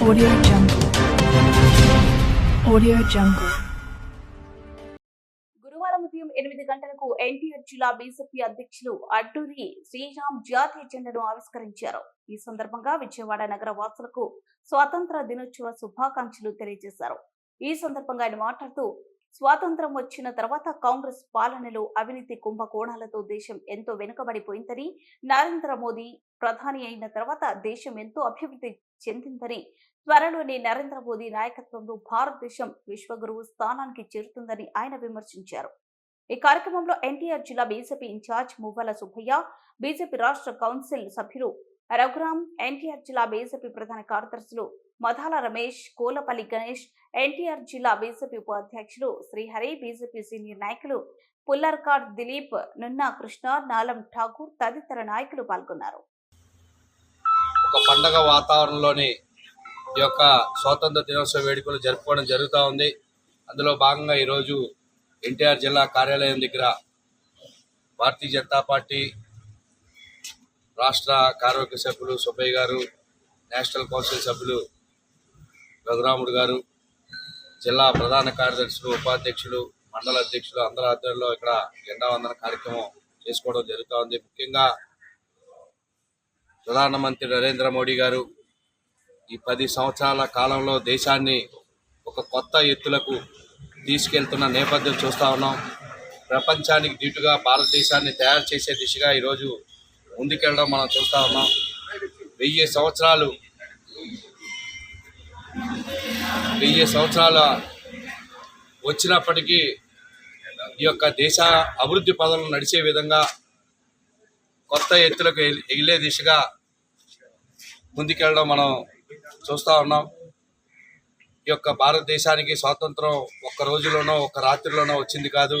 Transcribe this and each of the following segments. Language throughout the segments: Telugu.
Audio Jungle. Audio Jungle. గురువారం ఉదయం ఎనిమిది గంటలకు ఎన్టీఆర్ జిల్లా బీజేపీ అధ్యక్షులు అడ్డూరి శ్రీరామ్ జాతీయ జెండాను ఆవిష్కరించారు ఈ సందర్భంగా విజయవాడ నగర వాసులకు స్వాతంత్ర దినోత్సవ శుభాకాంక్షలు తెలియజేశారు ఈ సందర్భంగా ఆయన మాట్లాడుతూ స్వాతంత్రం వచ్చిన తర్వాత కాంగ్రెస్ పాలనలో అవినీతి కుంభకోణాలతో దేశం ఎంతో వెనుకబడిపోయిందని నరేంద్ర మోదీ ప్రధాని అయిన తర్వాత దేశం ఎంతో అభివృద్ధి చెందిందని త్వరలోనే నరేంద్ర మోదీ నాయకత్వంలో భారతదేశం విశ్వగురువు స్థానానికి చేరుతుందని ఆయన విమర్శించారు. ఈ కార్యక్రమంలో ఎన్టీఆర్ జిల్లా బీజేపీ ఇన్ఛార్జ్ మువ్వల సుబ్బయ్య బీజేపీ రాష్ట్ర కౌన్సిల్ సభ్యులు రఘురామ్ ఎన్టీఆర్ జిల్లా బీజేపీ ప్రధాన కార్యదర్శులు మధాల రమేష్ కోలపల్లి గణేష్ ఎన్టీఆర్ జిల్లా బీజేపీ ఉపాధ్యక్షులు శ్రీహరి బీజేపీ సీనియర్ నాయకులు పుల్లర్కాడ్ దిలీప్ నున్నా కృష్ణ నాలం ఠాకూర్ తదితర నాయకులు పాల్గొన్నారు. ఒక పండగ వాతావరణంలోని ఈ యొక్క స్వాతంత్ర దినోత్సవ వేడుకలు జరుపుకోవడం జరుగుతూ ఉంది. అందులో భాగంగా ఈరోజు ఎన్టీఆర్ జిల్లా కార్యాలయం దగ్గర భారతీయ జనతా పార్టీ రాష్ట్ర కార్యవర్గ సభ్యులు సుబ్బయ్య గారు నేషనల్ కౌన్సిల్ సభ్యులు రఘురాముడు గారు జిల్లా ప్రధాన కార్యదర్శులు ఉపాధ్యక్షులు మండల అధ్యక్షులు అందరి ఆధ్వర్యంలో ఇక్కడ జెండా వందన కార్యక్రమం చేసుకోవడం జరుగుతూ ఉంది ముఖ్యంగా ప్రధానమంత్రి నరేంద్ర మోడీ గారు ఈ పది సంవత్సరాల కాలంలో దేశాన్ని ఒక కొత్త ఎత్తులకు తీసుకెళ్తున్న నేపథ్యం చూస్తూ ఉన్నాం. ప్రపంచానికి దీటుగా భారతదేశాన్ని తయారు చేసే దిశగా ఈరోజు ముందుకెళ్ళడం మనం చూస్తూ ఉన్నాం. వెయ్యి సంవత్సరాలు వెయ్యి సంవత్సరాల వచ్చినప్పటికీ ఈ యొక్క దేశ అభివృద్ధి పదంలో నడిచే విధంగా కొత్త ఎత్తులకు ఎగిలే దిశగా ముందుకెళ్ళడం మనం చూస్తూ ఉన్నాం. ఈ యొక్క భారతదేశానికి స్వాతంత్రం ఒక్క రోజులోనో ఒక్క రాత్రిలోనో వచ్చింది కాదు.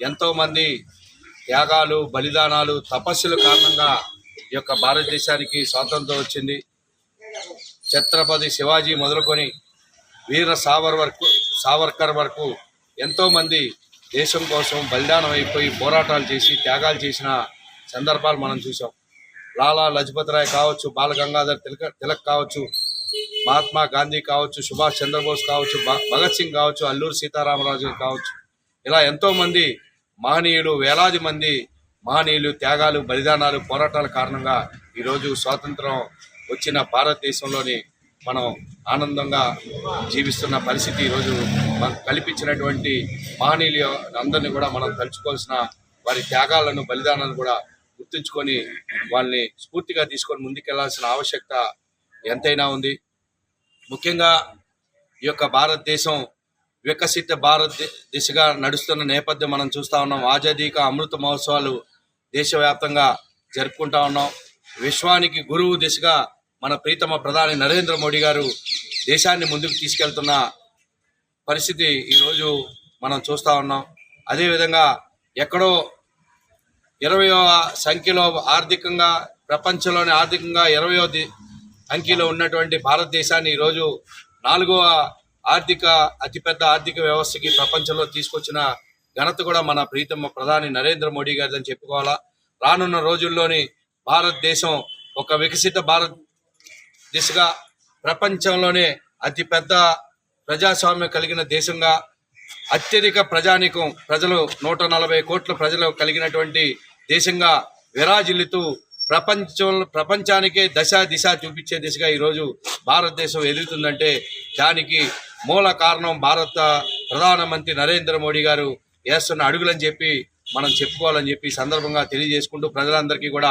ఎంతోమంది త్యాగాలు బలిదానాలు తపస్సుల కారణంగా ఈ యొక్క భారతదేశానికి స్వాతంత్రం వచ్చింది. ఛత్రపతి శివాజీ మొదలుకొని వీర సావర్ వరకు సావర్కర్ వరకు ఎంతోమంది దేశం కోసం బలిదానం అయిపోయి పోరాటాలు చేసి త్యాగాలు చేసిన సందర్భాలు మనం చూసాం లాలా లజపత్ రాయ్ కావచ్చు బాల తిలక తిలక్ తిలక్ కావచ్చు మహాత్మా గాంధీ కావచ్చు సుభాష్ చంద్రబోస్ కావచ్చు భ- భగత్ సింగ్ కావచ్చు అల్లూరు సీతారామరాజు కావచ్చు. ఇలా ఎంతోమంది మహనీయులు వేలాది మంది మహనీయులు త్యాగాలు బలిదానాలు పోరాటాల కారణంగా ఈరోజు స్వాతంత్రం వచ్చిన భారతదేశంలోని మనం ఆనందంగా జీవిస్తున్న పరిస్థితి ఈరోజు మనకు కల్పించినటువంటి మహనీయులు అందరినీ కూడా మనం తలుచుకోవాల్సిన వారి త్యాగాలను బలిదానాలను కూడా గుర్తుంచుకొని వాళ్ళని స్ఫూర్తిగా తీసుకొని ముందుకెళ్ళాల్సిన ఆవశ్యకత ఎంతైనా ఉంది. ముఖ్యంగా ఈ యొక్క భారతదేశం వికసిత భారత్ దిశగా నడుస్తున్న నేపథ్యం మనం చూస్తూ ఉన్నాం. ఆజాదీక అమృత మహోత్సవాలు దేశవ్యాప్తంగా జరుపుకుంటా ఉన్నాం. విశ్వానికి గురువు దిశగా మన ప్రీతమ ప్రధాని నరేంద్ర మోడీ గారు దేశాన్ని ముందుకు తీసుకెళ్తున్న పరిస్థితి ఈరోజు మనం చూస్తూ ఉన్నాం. అదేవిధంగా ఎక్కడో ఇరవయో సంఖ్యలో ఆర్థికంగా ప్రపంచంలోని ఆర్థికంగా ఇరవయో ది- ఉన్నటువంటి భారతదేశాన్ని ఈరోజు నాలుగవ ఆర్థిక అతిపెద్ద ఆర్థిక వ్యవస్థకి ప్రపంచంలో తీసుకొచ్చిన ఘనత కూడా మన ప్రీతమ ప్రధాని నరేంద్ర మోడీ గారిదని చెప్పుకోవాలా. రానున్న రోజుల్లోని భారతదేశం ఒక వికసిత భారత్ దిశగా ప్రపంచంలోనే అతిపెద్ద ప్రజాస్వామ్యం కలిగిన దేశంగా అత్యధిక ప్రజానీకం ప్రజలు నూట నలభై కోట్ల ప్రజలు కలిగినటువంటి దేశంగా విరాజిల్లుతూ ప్రపంచం ప్రపంచానికే దశ దిశ చూపించే దిశగా ఈరోజు భారతదేశం ఎదుగుతుందంటే దానికి మూల కారణం భారత ప్రధానమంత్రి నరేంద్ర మోడీ గారు వేస్తున్న అడుగులని చెప్పి మనం చెప్పుకోవాలని చెప్పి సందర్భంగా తెలియజేసుకుంటూ ప్రజలందరికీ కూడా